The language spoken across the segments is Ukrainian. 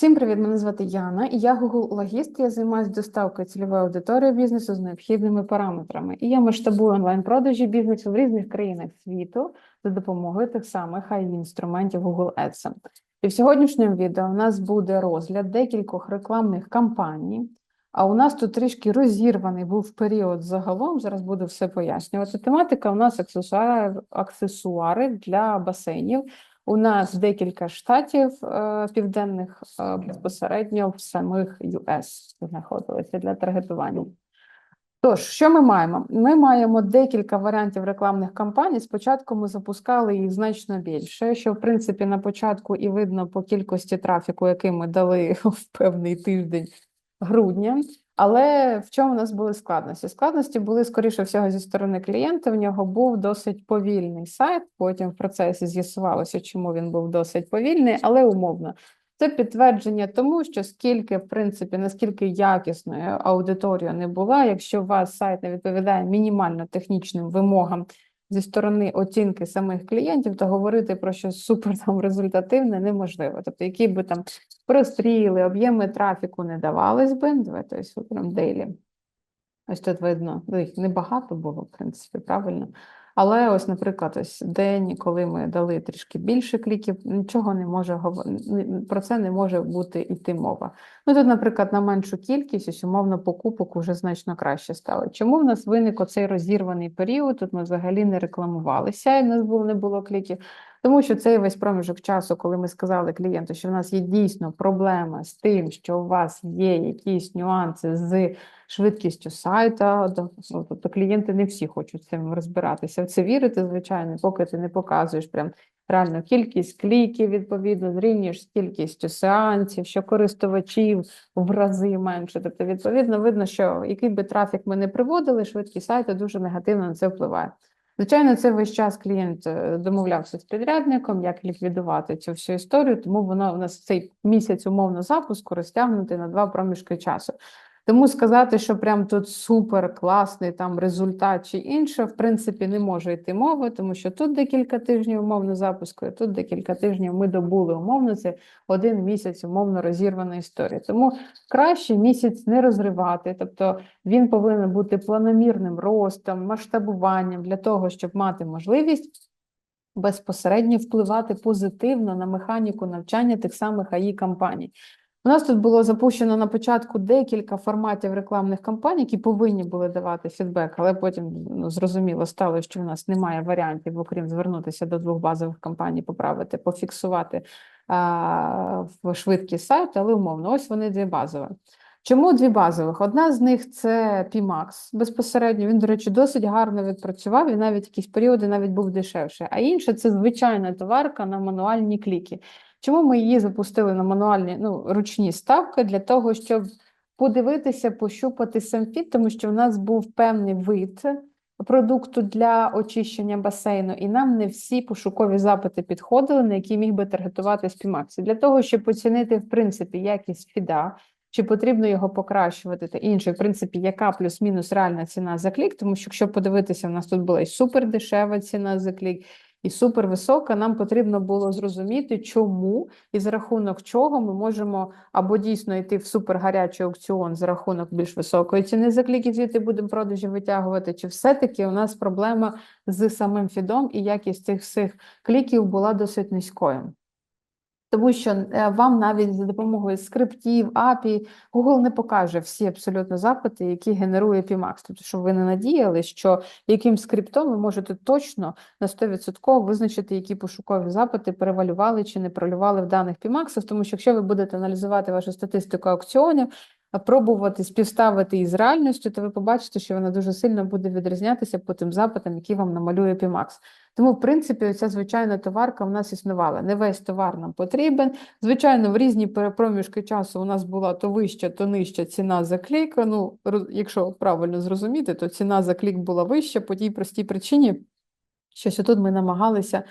Всім привіт! Мене звати Яна, і я Google логіст. Я займаюся доставкою цільової аудиторії бізнесу з необхідними параметрами. І я масштабую онлайн-продажі бізнесу в різних країнах світу за допомогою тих самих AI інструментів Google Ads. І в сьогоднішньому відео у нас буде розгляд декількох рекламних кампаній. А у нас тут трішки розірваний був період загалом. Зараз буду все пояснювати. Тематика у нас аксесуари, аксесуари для басейнів. У нас декілька штатів е, південних е, безпосередньо в самих US знаходилися для таргетування. Тож, що ми маємо? Ми маємо декілька варіантів рекламних кампаній. Спочатку ми запускали їх значно більше, що в принципі на початку і видно по кількості трафіку, який ми дали в певний тиждень грудня. Але в чому у нас були складності? Складності були, скоріше всього, зі сторони клієнта. В нього був досить повільний сайт. Потім в процесі з'ясувалося, чому він був досить повільний, але умовно. Це підтвердження тому, що скільки, в принципі, наскільки якісною аудиторія не була, якщо у вас сайт не відповідає мінімально технічним вимогам зі сторони оцінки самих клієнтів, то говорити про щось супер там результативне неможливо. Тобто, які би там простріли, об'єми трафіку не давались би. Давайте ось прям дейлі. Ось тут видно, ну, їх небагато було, в принципі, правильно. Але ось, наприклад, ось день, коли ми дали трішки більше кліків, нічого не може про це не може бути йти мова. Ну тут, наприклад, на меншу кількість, ось умовно покупок уже значно краще стало. Чому в нас виник оцей розірваний період? Тут ми взагалі не рекламувалися, і в нас було не було кліків. Тому що цей весь проміжок часу, коли ми сказали клієнту, що в нас є дійсно проблема з тим, що у вас є якісь нюанси з швидкістю сайта, тобто клієнти не всі хочуть цим розбиратися. В це вірити, звичайно, поки ти не показуєш прям реальну кількість кліків, відповідно, зрівнюєш з кількістю сеансів, що користувачів в рази менше. Тобто, відповідно, видно, що який би трафік ми не приводили, швидкість сайту дуже негативно на це впливає. Звичайно, це весь час клієнт е, домовлявся з підрядником, як ліквідувати цю всю історію, тому воно у нас цей місяць умовно запуску розтягнути на два проміжки часу. Тому сказати, що прям тут супер класний там результат чи інше, в принципі, не може йти мова, тому що тут декілька тижнів умовно запуску, і тут декілька тижнів ми добули умовно, це один місяць умовно розірвана історія. Тому краще місяць не розривати, тобто він повинен бути планомірним ростом, масштабуванням для того, щоб мати можливість. Безпосередньо впливати позитивно на механіку навчання тих самих АІ компаній. У нас тут було запущено на початку декілька форматів рекламних кампаній, які повинні були давати фідбек, але потім ну, зрозуміло стало, що в нас немає варіантів, окрім звернутися до двох базових кампаній, поправити, пофіксувати а, в швидкість сайту, але умовно, ось вони дві базові. Чому дві базових? Одна з них це PMAX безпосередньо. Він, до речі, досить гарно відпрацював і навіть якісь періоди навіть був дешевше. А інша це звичайна товарка на мануальні кліки. Чому ми її запустили на мануальні ну, ручні ставки? Для того, щоб подивитися, пощупати сам фіт, тому що в нас був певний вид продукту для очищення басейну, і нам не всі пошукові запити підходили, на які міг би таргетувати спімаксі. Для того, щоб оцінити, в принципі, якість фіда. Чи потрібно його покращувати та інше, в принципі, яка плюс-мінус реальна ціна за клік, тому що якщо подивитися, у нас тут була і супер дешева ціна за клік, і супервисока, нам потрібно було зрозуміти, чому і за рахунок чого ми можемо або дійсно йти в супергарячий аукціон за рахунок більш високої ціни за кліки, звідти будемо продажі витягувати, чи все-таки у нас проблема з самим фідом і якість цих всіх кліків була досить низькою. Тому що е, вам навіть за допомогою скриптів, API, Google не покаже всі абсолютно запити, які генерує PMAX. Тобто, щоб ви не надіяли, що яким скриптом ви можете точно на 100% визначити, які пошукові запити перевалювали чи не пролювали в даних PMAX, тому що якщо ви будете аналізувати вашу статистику аукціонів, пробувати співставити із реальністю, то ви побачите, що вона дуже сильно буде відрізнятися по тим запитам, які вам намалює PMAX. Тому, в принципі, ця звичайна товарка в нас існувала. Не весь товар нам потрібен. Звичайно, в різні проміжки часу у нас була то вища, то нижча ціна за клік. Ну, якщо правильно зрозуміти, то ціна за клік була вища по тій простій причині, що тут ми намагалися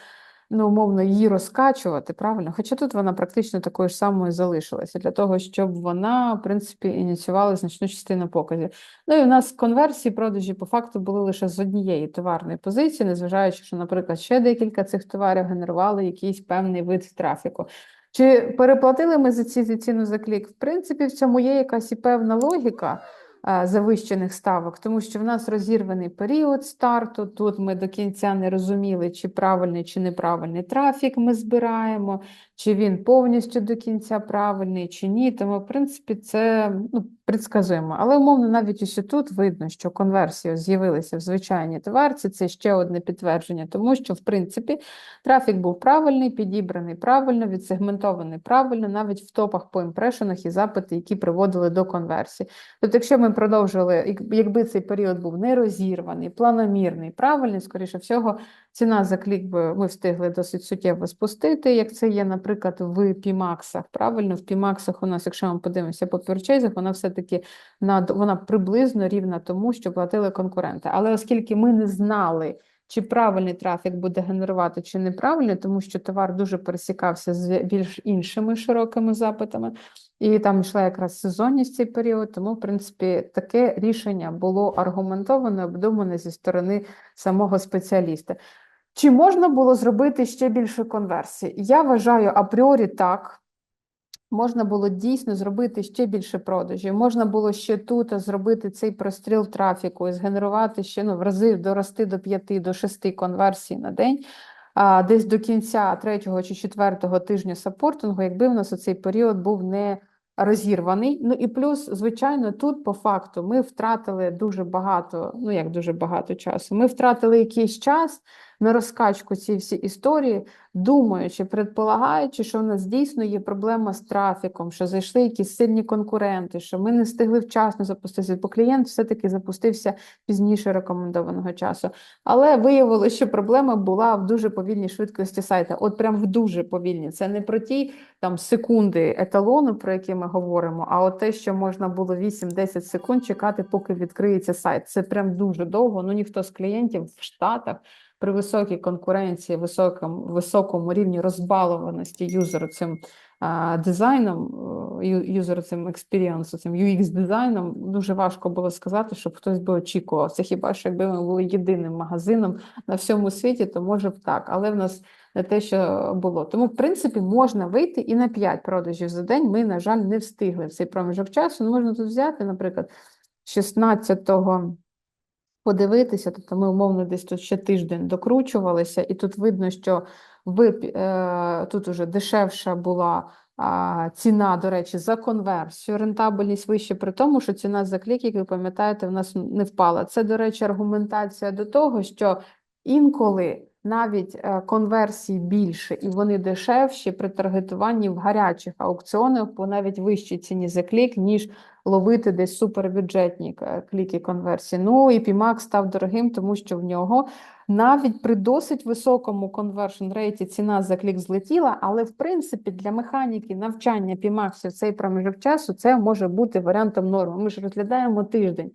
ну, умовно, її розкачувати, правильно? Хоча тут вона практично такою ж самою залишилася, для того, щоб вона, в принципі, ініціювала значну частину показів. Ну і у нас конверсії продажі по факту були лише з однієї товарної позиції, незважаючи, що, наприклад, ще декілька цих товарів генерували якийсь певний вид трафіку. Чи переплатили ми за ці ціну за клік? В принципі, в цьому є якась і певна логіка завищених ставок, тому що в нас розірваний період старту. Тут ми до кінця не розуміли, чи правильний, чи неправильний трафік ми збираємо, чи він повністю до кінця правильний, чи ні. Тому, в принципі, це ну, предсказуємо. Але умовно, навіть ось тут видно, що конверсія з'явилася в звичайній товарці. Це ще одне підтвердження, тому що, в принципі, трафік був правильний, підібраний правильно, відсегментований правильно, навіть в топах по імпрешенах і запити, які приводили до конверсії. Тобто, якщо ми продовжили, як- якби цей період був не розірваний, планомірний, правильний, скоріше всього, ціна за клік би ми встигли досить суттєво спустити, як це є, наприклад, в Пімаксах. Правильно, в Пімаксах у нас, якщо ми подивимося по пюрчейзах, вона все-таки вона приблизно рівна тому, що платили конкуренти. Але оскільки ми не знали, чи правильний трафік буде генерувати, чи неправильний, тому що товар дуже пересікався з більш іншими широкими запитами, і там йшла якраз сезонність цей період. Тому, в принципі, таке рішення було аргументоване, обдумане зі сторони самого спеціаліста. Чи можна було зробити ще більше конверсій? Я вважаю апріорі так. Можна було дійсно зробити ще більше продажів. Можна було ще тут зробити цей простріл трафіку і згенерувати ще ну, в рази дорости до 5 до 6 конверсій на день. А десь до кінця третього чи четвертого тижня саппортингу, якби в нас оцей період був не розірваний. Ну і плюс, звичайно, тут по факту ми втратили дуже багато, ну як дуже багато часу. Ми втратили якийсь час на розкачку цієї всі історії, думаючи, предполагаючи, що в нас дійсно є проблема з трафіком, що зайшли якісь сильні конкуренти, що ми не встигли вчасно запуститися, бо клієнт все-таки запустився пізніше рекомендованого часу. Але виявилося, що проблема була в дуже повільній швидкості сайта. От прям в дуже повільній. Це не про ті там секунди еталону, про які ми говоримо, а от те, що можна було 8-10 секунд чекати, поки відкриється сайт. Це прям дуже довго. Ну ніхто з клієнтів в Штатах при високій конкуренції, високому, високому рівні розбалованості юзеру цим а, дизайном, е, юзеру цим експірієнсу, цим UX-дизайном, дуже важко було сказати, щоб хтось би очікував. Це хіба що якби ми були єдиним магазином на всьому світі, то може б так, але в нас не те, що було. Тому, в принципі, можна вийти і на 5 продажів за день. Ми, на жаль, не встигли в цей проміжок часу. Ну, можна тут взяти, наприклад, 16 подивитися, тобто ми умовно десь тут ще тиждень докручувалися, і тут видно, що ви, е, тут уже дешевша була ціна, до речі, за конверсію, рентабельність вище, при тому, що ціна за клік, як ви пам'ятаєте, в нас не впала. Це, до речі, аргументація до того, що інколи навіть е, конверсії більше і вони дешевші при таргетуванні в гарячих аукціонах по навіть вищій ціні за клік, ніж ловити десь супербюджетні е, кліки конверсії. Ну і PMAX став дорогим, тому що в нього навіть при досить високому конвершн рейті ціна за клік злетіла, але в принципі для механіки навчання PMAX в цей проміжок часу це може бути варіантом норми. Ми ж розглядаємо тиждень.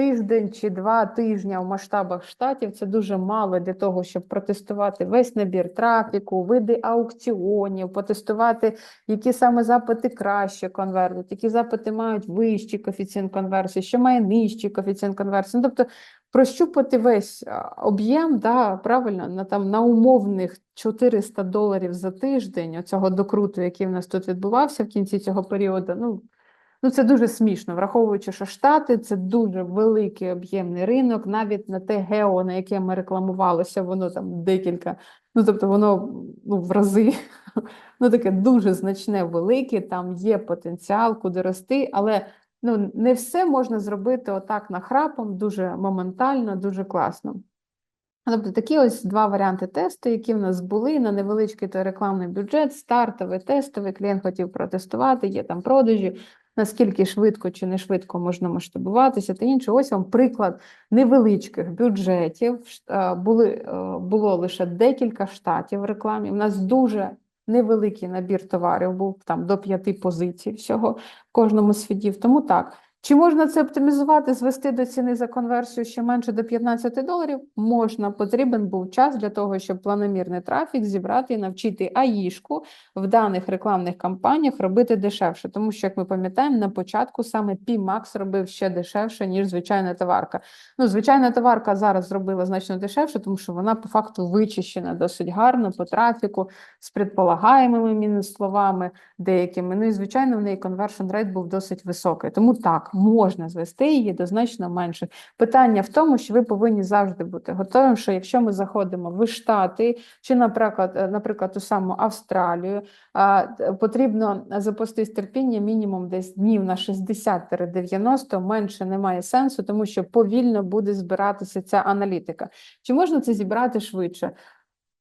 Тиждень чи два тижня в масштабах штатів це дуже мало для того, щоб протестувати весь набір трафіку, види аукціонів, потестувати, які саме запити краще конвертують, які запити мають вищий коефіцієнт конверсії, що має нижчий коефіцієнт конверсії. Ну, тобто прощупати весь об'єм, да, правильно, на там на умовних 400 доларів за тиждень оцього докруту, який в нас тут відбувався в кінці цього періоду. Ну, Ну, це дуже смішно, враховуючи, що Штати це дуже великий об'ємний ринок, навіть на те гео, на яке ми рекламувалося, воно там декілька, ну тобто воно ну, в рази. Ну, таке дуже значне, велике, там є потенціал, куди рости, але ну, не все можна зробити отак нахрапом, дуже моментально, дуже класно. Тобто такі ось два варіанти тесту, які в нас були. На невеличкий той рекламний бюджет, стартовий, тестовий, клієнт хотів протестувати, є там продажі, наскільки швидко чи не швидко можна масштабуватися та інше. Ось вам приклад невеличких бюджетів. Були, е, було лише декілька штатів в рекламі. У нас дуже невеликий набір товарів, був там до п'яти позицій всього в кожному з фідів. Тому так, Чи можна це оптимізувати, звести до ціни за конверсію ще менше до 15 доларів? Можна. Потрібен був час для того, щоб планомірний трафік зібрати і навчити АІшку в даних рекламних кампаніях робити дешевше. Тому що, як ми пам'ятаємо, на початку саме PMAX робив ще дешевше, ніж звичайна товарка. Ну, звичайна товарка зараз зробила значно дешевше, тому що вона по факту вичищена досить гарно по трафіку з предполагаємими мінус-словами деякими. Ну і звичайно, в неї conversion rate був досить високий. Тому так, можна звести її до значно менших. Питання в тому, що ви повинні завжди бути готовим, що якщо ми заходимо в Штати чи, наприклад, е, наприклад, ту саму Австралію, потрібно запустити терпіння мінімум десь днів на 60-90, менше немає сенсу, тому що повільно буде збиратися ця аналітика. Чи можна це зібрати швидше?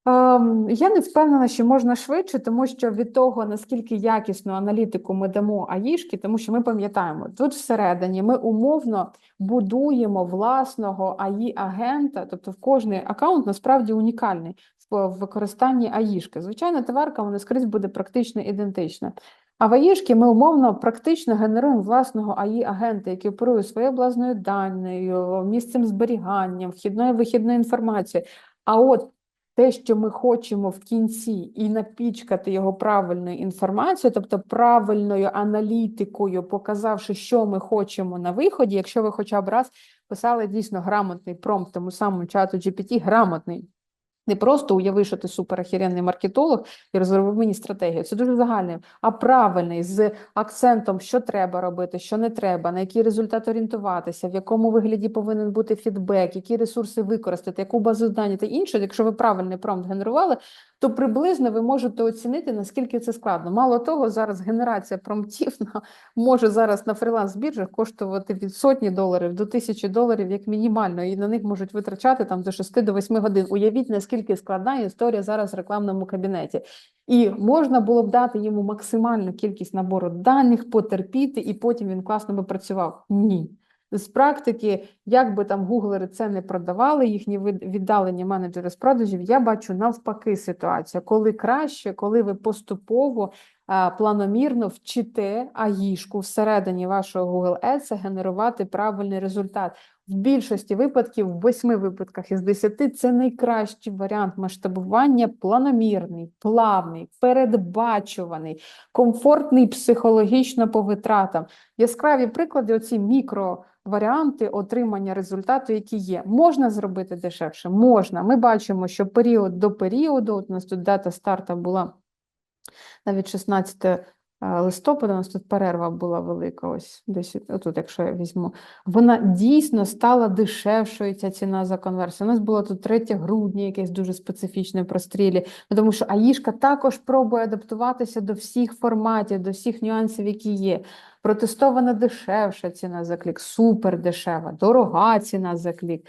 Ем, Я не впевнена, що можна швидше, тому що від того, наскільки якісну аналітику ми дамо АІшки, тому що ми пам'ятаємо, тут всередині ми умовно будуємо власного АІ-агента, тобто в кожний аккаунт насправді унікальний в використанні АІшки. Звичайно, товарка вона скрізь буде практично ідентична. А в АІшки ми умовно практично генеруємо власного АІ-агента, який оперує своєю власною даною, місцем зберігання, вхідною вихідною інформацією. А от те, що ми хочемо в кінці, і напічкати його правильною інформацією, тобто правильною аналітикою, показавши, що ми хочемо на виході, якщо ви хоча б раз писали дійсно грамотний промпт тому самому чату GPT, грамотний. Не просто уяви, що ти суперахіренний маркетолог і розробив мені стратегію. Це дуже загальний, а правильний з акцентом, що треба робити, що не треба, на який результат орієнтуватися, в якому вигляді повинен бути фідбек, які ресурси використати, яку базу дані та інше. Якщо ви правильний промпт генерували, то приблизно ви можете оцінити, наскільки це складно. Мало того, зараз генерація промптів на може зараз на фріланс-біржах коштувати від сотні доларів до тисячі доларів як мінімально, і на них можуть витрачати там до 6 до 8 годин. Уявіть, наскільки складна історія зараз в рекламному кабінеті. І можна було б дати йому максимальну кількість набору даних, потерпіти, і потім він класно би працював. Ні. З практики, як би там гуглери це не продавали, їхні від- віддалені менеджери з продажів, я бачу навпаки ситуацію, коли краще, коли ви поступово планомірно вчите аїшку всередині вашого Google Ads генерувати правильний результат. В більшості випадків, в восьми випадках із десяти, це найкращий варіант масштабування планомірний, плавний, передбачуваний, комфортний психологічно по витратам. Яскраві приклади, оці мікроваріанти отримання результату, які є. Можна зробити дешевше? Можна. Ми бачимо, що період до періоду, от у нас тут дата старту була навіть 16 е, листопада, у нас тут перерва була велика, ось десь отут, якщо я візьму, вона дійсно стала дешевшою, ця ціна за конверсію. У нас було тут 3 грудня, якесь дуже специфічне прострілі, ну, тому що Аїшка також пробує адаптуватися до всіх форматів, до всіх нюансів, які є. Протестована дешевша ціна за клік, супер дешева, дорога ціна за клік,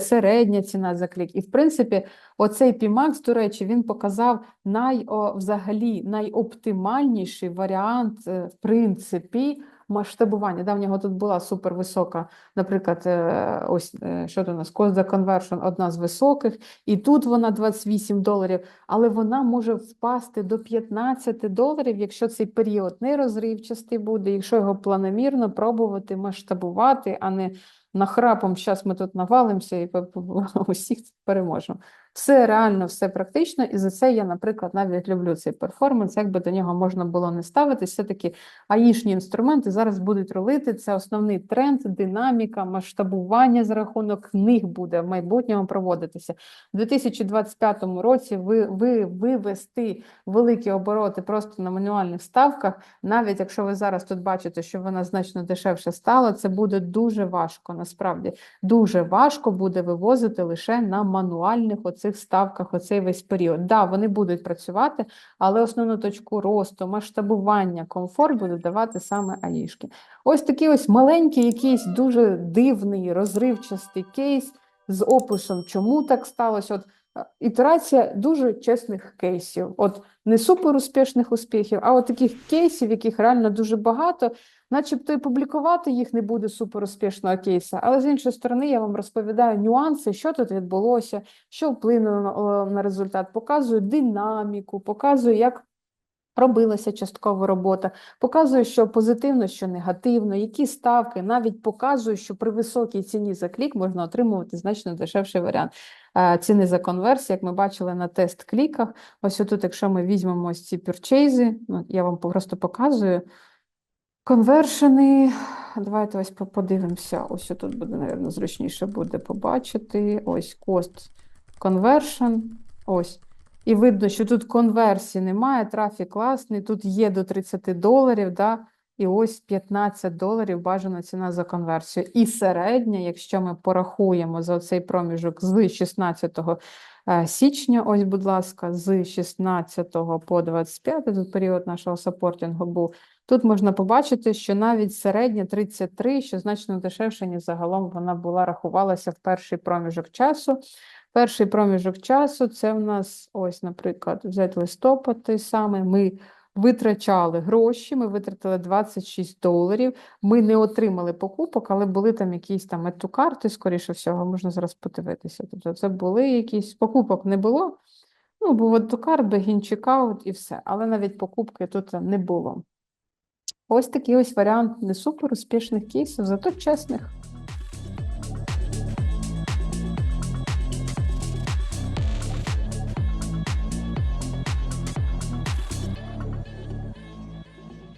середня ціна за клік. І в принципі, оцей PMAX, до речі, він показав най, взагалі найоптимальніший варіант, е, в принципі, масштабування. Да, в нього тут була супервисока, наприклад, е, ось е, що у нас Cost the Conversion, одна з високих, і тут вона 28 доларів, але вона може впасти до 15 доларів, якщо цей період не розривчастий буде, якщо його планомірно пробувати масштабувати, а не нахрапом, зараз ми тут навалимося і усіх переможемо. Все реально, все практично, і за це я, наприклад, навіть люблю цей перформанс, як би до нього можна було не ставитись. Все-таки аїшні інструменти зараз будуть ролити. Це основний тренд, динаміка, масштабування за рахунок них буде в майбутньому проводитися. У 2025 році ви, ви вивести великі обороти просто на мануальних ставках, навіть якщо ви зараз тут бачите, що вона значно дешевше стала, це буде дуже важко. Насправді дуже важко буде вивозити лише на мануальних оцих ставках оцей весь період. Да, вони будуть працювати, але основну точку росту, масштабування, комфорт будуть давати саме аїшки. Ось такий ось маленький, якийсь дуже дивний, розривчастий кейс з описом, чому так сталося. От ітерація дуже чесних кейсів. От не супер успішних успіхів, а от таких кейсів, яких реально дуже багато, начебто і публікувати їх не буде супер успішного кейса. Але з іншої сторони, я вам розповідаю нюанси, що тут відбулося, що вплинуло на, на результат, показую динаміку, показую, як Робилася часткова робота, показує, що позитивно, що негативно, які ставки, навіть показує, що при високій ціні за клік можна отримувати значно дешевший варіант ціни за конверсію, як ми бачили на тест-кліках. Ось тут, якщо ми візьмемо ось ці пюрчейзи, ну, я вам просто показую. Конвершени, давайте ось подивимося. Ось тут буде, мабуть, зручніше буде побачити. Ось cost conversion. Ось. І видно, що тут конверсії немає, трафік класний, тут є до 30 доларів, да? і ось 15 доларів бажана ціна за конверсію. І середня, якщо ми порахуємо за цей проміжок з 16 е, січня, ось, будь ласка, з 16 по 25, тут період нашого саппортінгу був, тут можна побачити, що навіть середня 33, що значно дешевше, ніж загалом вона була, рахувалася в перший проміжок часу. Перший проміжок часу це в нас, ось, наприклад, взяти листопад той самий. Ми витрачали гроші, ми витратили 26 доларів. Ми не отримали покупок, але були там якісь там ету-карти, скоріше всього, можна зараз подивитися. Тобто це були якісь покупок не було. Ну, був ету-карт, чекаут і все. Але навіть покупки тут не було. Ось такий ось варіант не супер успішних кейсів, зато чесних.